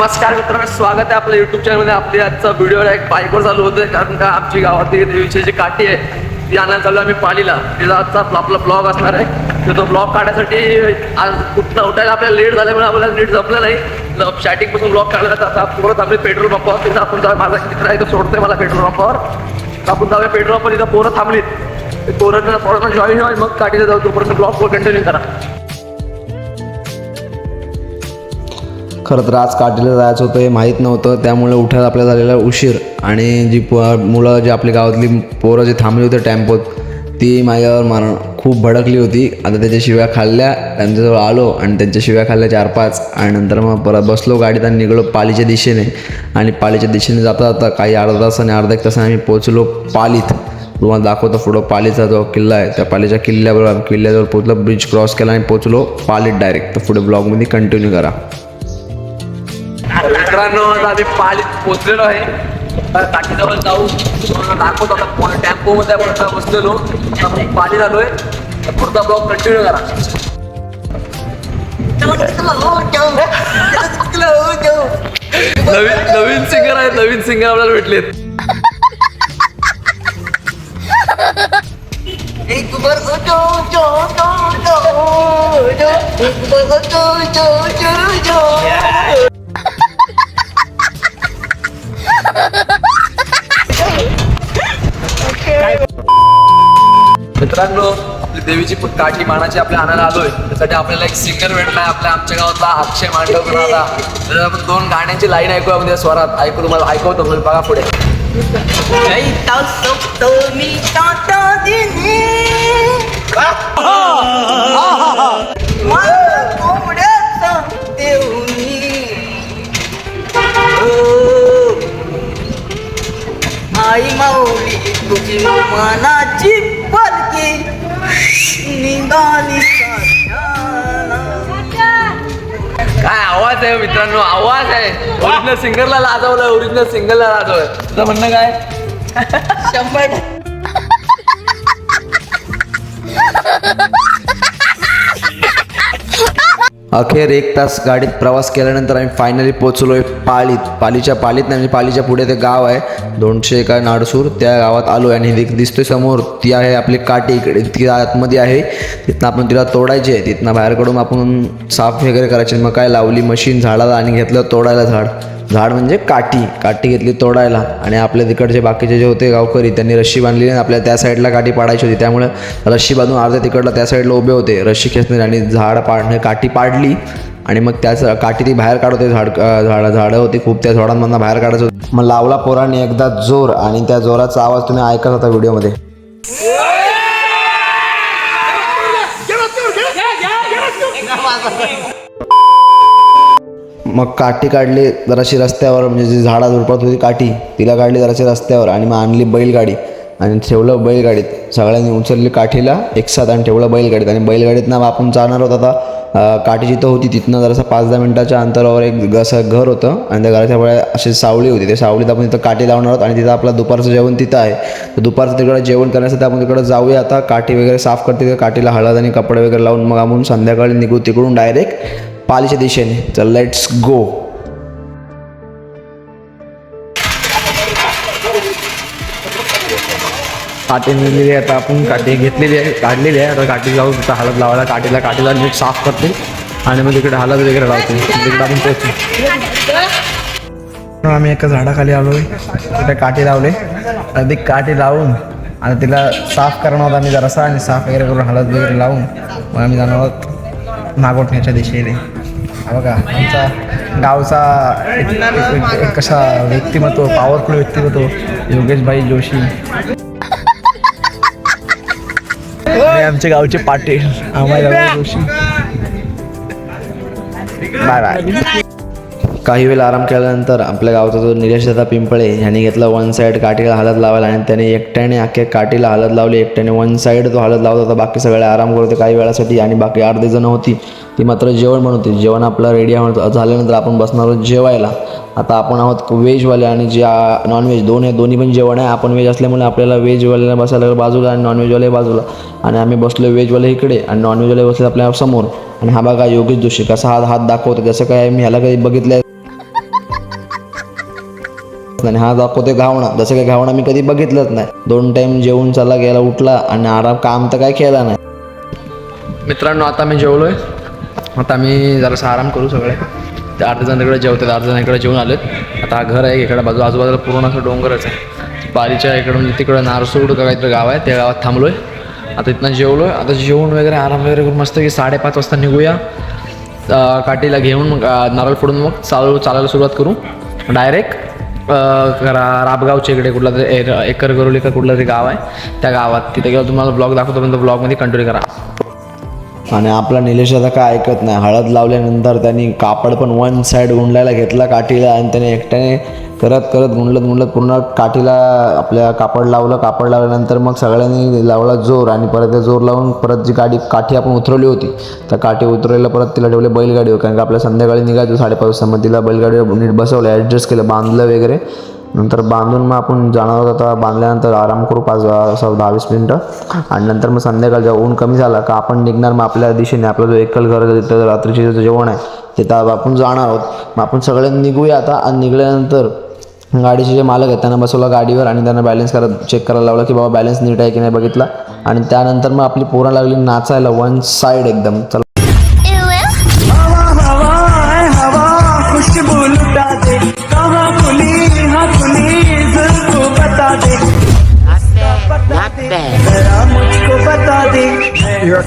नमस्कार मित्रांनो स्वागत आहे आपल्या युट्यूब चॅनलमध्ये आपली आजचा व्हिडिओ एक बाईकवर चालू होतोय कारण का आमची गावातली देवीची जी काठी आहे ती आणायला चालू आम्ही पालीला. तिचा आजचा आपला ब्लॉग असणार आहे. तर तो ब्लॉग काढण्यासाठी आज कुठला उठायला आपल्याला लेट झाल्यामुळे आपल्याला नीट जमलं नाही. स्टार्टिंगपासून ब्लॉग काढला जातात आता परत आम्ही पेट्रोल पंपावर तिथं आपण जाऊया. माझा मित्र आहे तो सोडतोय मला पेट्रोल पंपावर आपण जाऊया पेट्रोल पंप तिथं पोरं थांबलीत. पोरं पोरांना जॉईन व्हाय मग काठीला जाऊ. तोपर्यंत ब्लॉग कंटिन्यू करा. खरं तर आज काठीला जायचं होतं हे माहीत नव्हतं. त्यामुळे उठायला आपल्याला झालेला उशीर. आणि जी प मुलं जी आपली गावातली पोरं जी थांबली होती टेम्पोत ती माझ्यावर मार खूप भडकली होती. आता त्याच्या शिव्या खाल्ल्या त्यांच्याजवळ आलो आणि त्यांच्या शिव्या खाल्ल्या चार पाच आणि नंतर मग परत बसलो गाडीत आणि निघालो पालीच्या दिशेने. आणि पालीच्या दिशेने जाता जाता काही अर्धा तासाने अर्धा एक तासाने आम्ही पोचलो पालीत. तुम्हाला दाखवतो पुढं पालीचा जो किल्ला आहे त्या पालीच्या किल्ल्याबरोबर किल्ल्याजवळ पोचलो ब्रिज क्रॉस केला आणि पोचलो पालीत डायरेक्ट तर पुढे ब्लॉगमध्ये कंटिन्यू करा. मित्रांनो आता आम्ही पाली पोचलेलो आहे. टाकीजवळ जाऊ. तुम्हाला दाखवतो आता टेम्पो मध्ये आपण बसलेलो. आपण पाली झालोय. पुढचा ब्लॉग कंटिन्यू करा. नवीन नवीन सिंगर आहेत. नवीन सिंगर आपल्याला भेटलेत. एक बार जो जो जो जो एक बार जो जो जो जो मित्रांनो आपली देवीची काठी मानाची आपल्या आणायला आलोय. त्यासाठी आपल्याला एक सिंगर भेटलाय आपल्या आमच्या गावातला अक्षय मांडवकर आला तर आपण दोन गाण्यांची लाईन ऐकूया म्हणजे स्वरात. ऐकू तुम्हाला ऐकवतो म्हणजे बघा पुढे. कैता सप्तो मी टाटा दिनी. आई माऊली तुझी मानाची पलकी निघाली. काय आवाज आहे मित्रांनो? आवाज आहे. ओरिजिनल सिंगरला लाजवलं ओरिजिनल सिंगरला लाजवलं तुझं म्हणणं काय? शंभर अखेर एक तास गाडीत प्रवास केल्यानंतर आम्ही फायनली पोचलो आहे पालीत. पालीच्या पालीत नाही म्हणजे पालीच्या पुढे ते गाव आहे. दोनशे एका नाडसूर त्या गावात आलो आहे आणि दिसतोय समोर. ती आहे आपली काठी इकडे ती आतमध्ये आहे. तिथनं आपण तिला तोडायची. आहे तिथनं बाहेरकडून आपण साफ वगैरे करायची. मग काय लावली मशीन झाडाला आणि घेतलं तोडायला झाड. झाड म्हणजे काठी काठी घेतली तोडायला आणि आपल्या तिकडचे बाकीचे जे होते गावकरी त्यांनी रस्सी बांधली आणि आपल्या त्या साईडला काठी पाडायची होती त्यामुळे रस्सी बांधून अर्ध्या तिकडला त्या साईडला उभे होते रश्शी खेचणे आणि झाड पाडणे काठी पाडली आणि मग त्याच काठी ती बाहेर काढत होते झाड झाडं झाडं होती खूप त्या झाडांमधनं बाहेर काढायचं होतं मग लावला पोराने एकदा जोर आणि त्या जोराचा आवाज तुम्ही ऐकत होता व्हिडिओमध्ये मग काठी काढली जराशी रस्त्यावर म्हणजे जी झाडा झुडपात होती काठी तिला काढली जराशी रस्त्यावर आणि मग आणली बैलगाडी. आणि ठेवलं बैलगाडीत. सगळ्यांनी उचलली काठीला एकसाथ आणि ठेवलं बैलगाडीत. आणि बैलगाडीतनं आपण जाणार होत आता काठी जिथं होती तिथनं जरासं पाच दहा मिनटाच्या अंतरावर एक असं घर होतं. आणि त्या घराच्या पुढे अशी सावली होती. त्या सावलीत आपण तिथं काठी लावणार आहोत. आणि तिथं आपलं दुपारचं जेवण तिथं आहे. तर दुपारचं तिकडं जेवण करण्यासाठी आपण तिकडं जाऊया आता. काठी वगैरे साफ करते काठीला हळद आणि कपडे वगैरे लावून मग आपण संध्याकाळी निघू तिकडून डायरेक्ट पालीच्या दिशेने. तर लेट्स गो काटे नेलेली आहे आता आपण. काठी घेतलेली आहे काढलेली आहे. आता काठी जाऊ तिथं हळद लावायला काठीला काठीला नीट साफ करते. आणि मग तिकडे हळद वगैरे लावते. तिकडे आपण पोहोचतो आम्ही एका झाडाखाली आलो तिथे काठी लावले. आणि काठी लावून आणि तिला साफ करणार आहोत आम्ही जरासा आणि साफ वगैरे करून हळद वगैरे लावून. मग आम्ही जाणार आहोत नागोठण्याच्या दिशेने. बघा आमचा गावचा एक- एक- एक- कसा व्यक्तिमत्व पॉवरफुल व्यक्तिमत्व योगेशभाई जोशी. आमचे गावचे पाटील आम्हाला जोशी. बाय बाय काही वेळ आराम केल्यानंतर आपल्या गावचा जो निलेश दादा पिंपळे यांनी घेतला वन साईड काठीला हालत लावायला आणि त्याने एकट्याने अख्ख्या काठीला हालत लावली एकट्याने वन साईड तो हालत लावत होता. बाकी सगळे आराम करत होते. काही वेळासाठी आणि बाकी अर्धे जण होती. ती मात्र जेवण म्हणत होती जेवण आपलं रेडी झाल्यानंतर आपण बसणार आहोत जेवायला. आता आपण आहोत व्हेजवाले आणि जे नॉनव्हेज दोन आहे दोन्ही पण जेवण आहे. आपण व्हेज असल्यामुळे आपल्याला व्हेजवाल्याला बसायला बाजूला आणि नॉनव्हेजवाले बाजूला. आणि आम्ही बसलो व्हेजवाले इकडे आणि नॉनव्हेजवाले बसले आपल्यासमोर. आणि हा बघा योगेश जोशी कसा हात हात दाखवतो जसं काय मी ह्याला काही बघितलं आणि हा दाखवतोय घावणा. जसं काही घावणा मी कधी बघितलंच नाही. दोन टाइम जेवून चला गेला उठला आणि आराम काम तर काय केला नाही. मित्रांनो आता मी जेवलोय. आता आम्ही जरासा आराम करू सगळे. ते अर्धे इकडे जेवतात अर्धे इकडे जेवून आलेत आता हा घर आहे इकडे बाजू आजूबाजूला पूर्ण असं डोंगरच आहे. बारीच्या इकडून म्हणजे तिकडं नारसूड का काहीतरी गाव आहे त्या गावात थांबलो आहे आता इथनं जेवलो आहे आता जेवण वगैरे आराम वगैरे करून मस्त की साडेपाच वाजता निघूया. काठीला घेऊन मग नारळ फोडून मग चालू चालायला सुरुवात करू. डायरेक्ट राबगावच्या इकडे कुठला तरी एर- एकर गरोली का कुठलं तरी गाव आहे. त्या गावात तिथे गेलो तुम्हाला ब्लॉग दाखवतो पण ब्लॉगमध्ये कंटिन्यू करा. आणि आपला निलेश आता काय ऐकत नाही. हळद लावल्यानंतर त्यांनी कापड पण वन साईड गुंडायला घेतला काठीला आणि त्याने एकट्याने करत करत गुंडलत गुंडलत पूर्ण काठीला आपल्या कापड लावलं. कापड लावल्यानंतर मग सगळ्यांनी लावला जोर आणि परत ते जोर लावून परत जी गाडी काठी आपण उतरवली होती त्या काठी उतरवलेला परत तिला ठेवले बैलगाडीवर कारण का आपल्या संध्याकाळी निघायचो साडेपाच वाजता. मग तिला बैलगाडीवर नीट बसवलं ॲडजस्ट केलं बांधलं वगैरे. नंतर बांधून मग आपण जाणार आहोत आता बांधल्यानंतर आराम करू पाच असं दहा वीस मिनटं. आणि नंतर मग संध्याकाळ जेव्हा ऊन कमी झाला का आपण निघणार मग आपल्या दिशेने आपला जो एकल घर तिथं रात्रीचे जे जेवण आहे तिथं आपण जाणार आहोत. मग आपण सगळे निघूया आता आणि निघाल्यानंतर गाडीचे जे मालक आहेत त्यांना बसवलं गाडीवर आणि त्यांना बॅलन्स करत चेक करायला लावलं की बाबा बॅलन्स नीट आहे की नाही बघितला. आणि त्यानंतर मग आपली पोरं लागली नाचायला वन साईड एकदम. चला. Not bad. जरा मुझको बता दे यार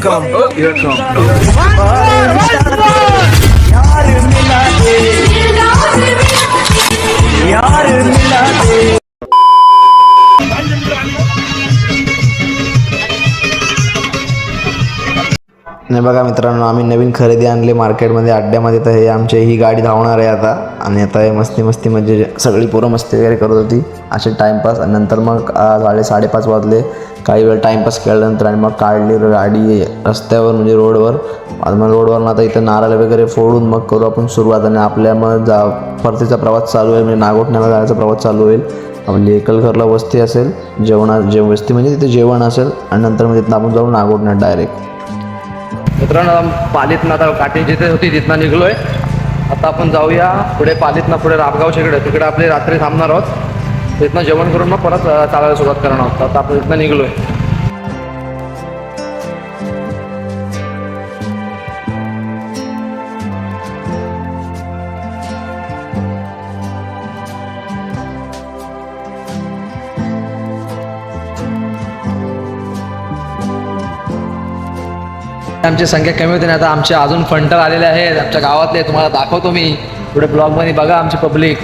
बघा मित्रांनो आम्ही नवीन खरेदी आणली मार्केटमध्ये अड्ड्यामध्ये. तर हे आमची ही गाडी धावणार आहे आता. आणि आता हे मस्ती मस्ती म्हणजे सगळी पोरं मस्ती वगैरे करत होती. असे टाईमपास आणि नंतर मग साडे साडेपाच वाजले. काही वेळ टाईमपास केल्यानंतर आणि मग काढली गाडी रस्त्यावर म्हणजे रोडवर. आणि मग रोडवरून आता इथं नारळ वगैरे फोडून मग करू आपण सुरुवात. आणि आपल्या मग जा परतीचा प्रवास चालू होईल म्हणजे नागोठण्याला जायचा प्रवास चालू होईल. आपली एकलघरला वस्ती असेल. जेवणा जे वस्ती म्हणजे तिथे जेवण असेल. आणि नंतर मग तिथं आपण जाऊ नागोठण्यात डायरेक्ट मित्रांनो आता पालीतनं आता काठी जिथे होती तिथनं निघलोय. आता आपण जाऊया पुढे पालीतनं पुढे राबगावच्या इकडे तिकडे आपले रात्री थांबणार आहोत. तिथनं जेवण करून मग परत चालायला सुरुवात करणार आहोत. आता आपण तिथनं निघलोय. आमची संख्या कमी होती ना आता आमचे अजून फंटर आलेले आहेत आमच्या गावातले तुम्हाला दाखवतो मी. पुढे ब्लॉगमध्ये बघा आमची पब्लिक.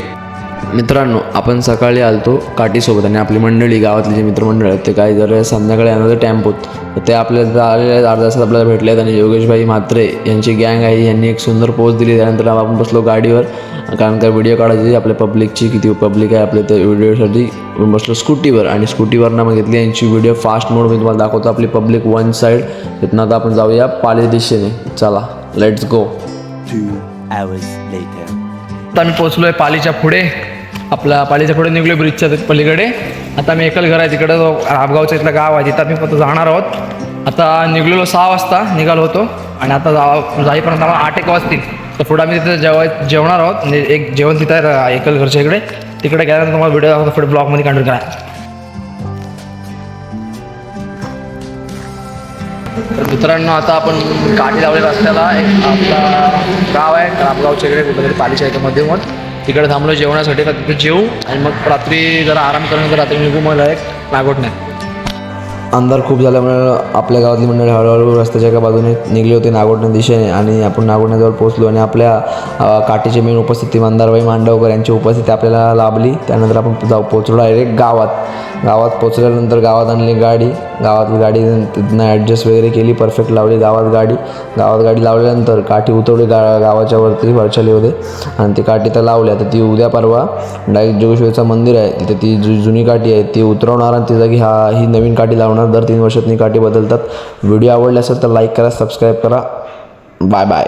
मित्रांनो आपण सकाळी आलतो काठीसोबत आणि आपली मंडळी गावातली जे मित्रमंडळ आहेत ते काही जर संध्याकाळी आणलं टॅम्पोत तर ते आपल्याला आलेले आहेत अर्ध्या तासात आपल्याला भेटले आहेत आणि योगेशभाई म्हात्रे यांची गँग आहे यांनी एक सुंदर पोस्ट दिली. त्यानंतर आपण बसलो गाडीवर. कारण का व्हिडिओ काढायची आपल्या पब्लिकची किती पब्लिक आहे आपल्या त्या व्हिडिओसाठी बसलो स्कूटीवर आणि स्कूटीवरनं मग घेतली यांची व्हिडिओ फास्ट मोड मी तुम्हाला दाखवतो आपली पब्लिक वन साईड तिथनं आता आपण जाऊया पाली दिशेने. चला लेट्स गो आता मी पोहोचलोय पालीच्या पुढे. आपला पालीच्या पुढे निघलो ब्रिजच्या पलीकडे. आता मी एकल घर आहे तिकडं राबगावचं इथलं गाव आहे तिथं मी फक्त जाणार आहोत. आता निघलेलो सहा वाजता निघालो होतो. आणि आता जा जाईपर्यंत आम्हाला आठ एक वाजतील. तर पुढे आम्ही तिथे जेवाय जेवणार आहोत. म्हणजे एक जेवण तिथं आहे एकल घरच्या इकडे. तिकडे गेल्यानंतर तुम्हाला व्हिडिओ दाखवतो पुढे ब्लॉगमध्ये कंटिन्यू करा. तर मित्रांनो आता आपण काठी लावलेल्या रस्त्याला एक आपला गाव आहे रामगावच्या इकडे कुठेतरी पालीच्या याच्यामध्ये मग तिकडे थांबलो जेवणासाठी का तिथे जेवू आणि मग रात्री जरा आराम करून रात्री निघू मला एक नागोठण्यात अंधार खूप झाल्यामुळे आपल्या गावातली मंडळी हळूहळू रस्त्याच्या एका बाजूने निघली होती नागोठण्या दिशेने आणि आपण नागोठण्याजवळ पोहोचलो आणि आपल्या काठीचे मेन उपस्थिती मंदारबाई मांडवकर यांची उपस्थिती आपल्याला लाभली. त्यानंतर आपण जाऊ पोहोचलो डायरेक्ट गावात. गावात पोचल्यानंतर गावात आणली गाडी. गावातली गाडी तिथनं ॲडजस्ट वगैरे केली परफेक्ट लावली गावात गाडी. गावात गाडी लावल्यानंतर काठी उतरवली गा गावाच्या वरती वरच्यालीमध्ये आणि ती काठी तर लावल्या तर ती उद्या परवा डायरेक्ट जोगेश्वरीचं मंदिर आहे. तिथे ती जु जुनी काठी आहे. ती उतरवणार आणि ती जागी हा ही नवीन काठी लावणार. दर तीन वर्षात काठी बदलतात. व्हिडिओ आवडले असेल तर लाईक करा सबस्क्राईब करा. Bye bye